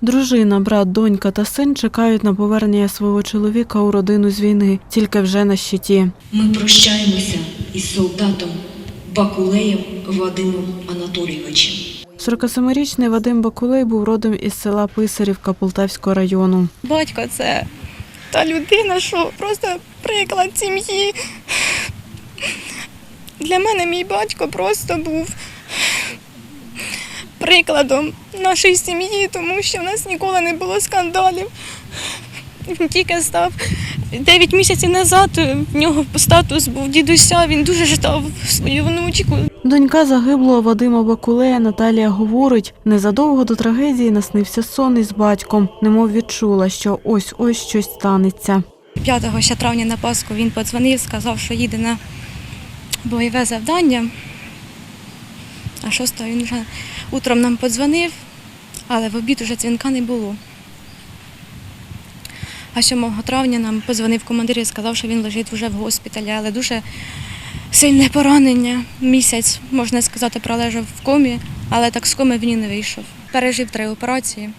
Дружина, брат, донька та син чекають на повернення свого чоловіка у родину з війни, тільки вже на щиті. Ми прощаємося із солдатом Бакулеєм Вадимом Анатолійовичем. 47-річний Вадим Бакулей був родом із села Писарівка Полтавського району. Батько це та людина, що просто приклад сім'ї. Для мене мій батько просто був прикладом нашої сім'ї, тому що в нас ніколи не було скандалів. Він тільки став 9 місяців назад, в нього статус був дідуся, він дуже ждав свою внучку. Донька загиблого Вадима Бакулея Наталія говорить, незадовго до трагедії наснився сон із батьком, немов відчула, що ось-ось щось станеться. 5 ще травня на Пасху він подзвонив, сказав, що їде на бойове завдання. А 6 він вже утром нам подзвонив, але в обід уже дзвінка не було. А 7 травня нам подзвонив командир і сказав, що він лежить вже в госпіталі, але дуже сильне поранення. Місяць, можна сказати, пролежав в комі, але так з коми він і не вийшов. Пережив три операції,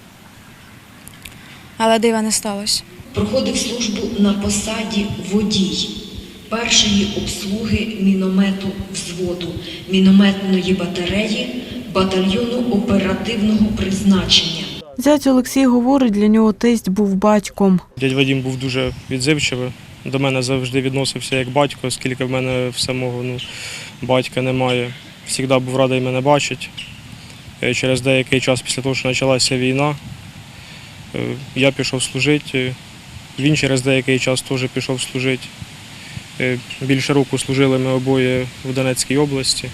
але дива не сталося. Проходив службу на посаді водій першої обслуги міномету взводу, мінометної батареї батальйону оперативного призначення. Зять Олексій говорить, для нього тесть був батьком. Дядь Вадім був дуже відзивчивий. До мене завжди відносився як батько, оскільки в мене в самого ну, батька немає. Завжди був радий мене бачити. Е, Через деякий час після того, що почалася війна, е, я пішов служити. Він через деякий час теж пішов служити. Е, Більше року служили ми обоє в Донецькій області,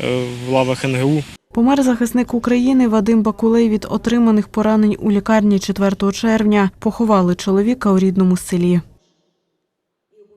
е, в лавах НГУ. Помер захисник України Вадим Бакулей від отриманих поранень у лікарні 4 червня. Поховали чоловіка у рідному селі.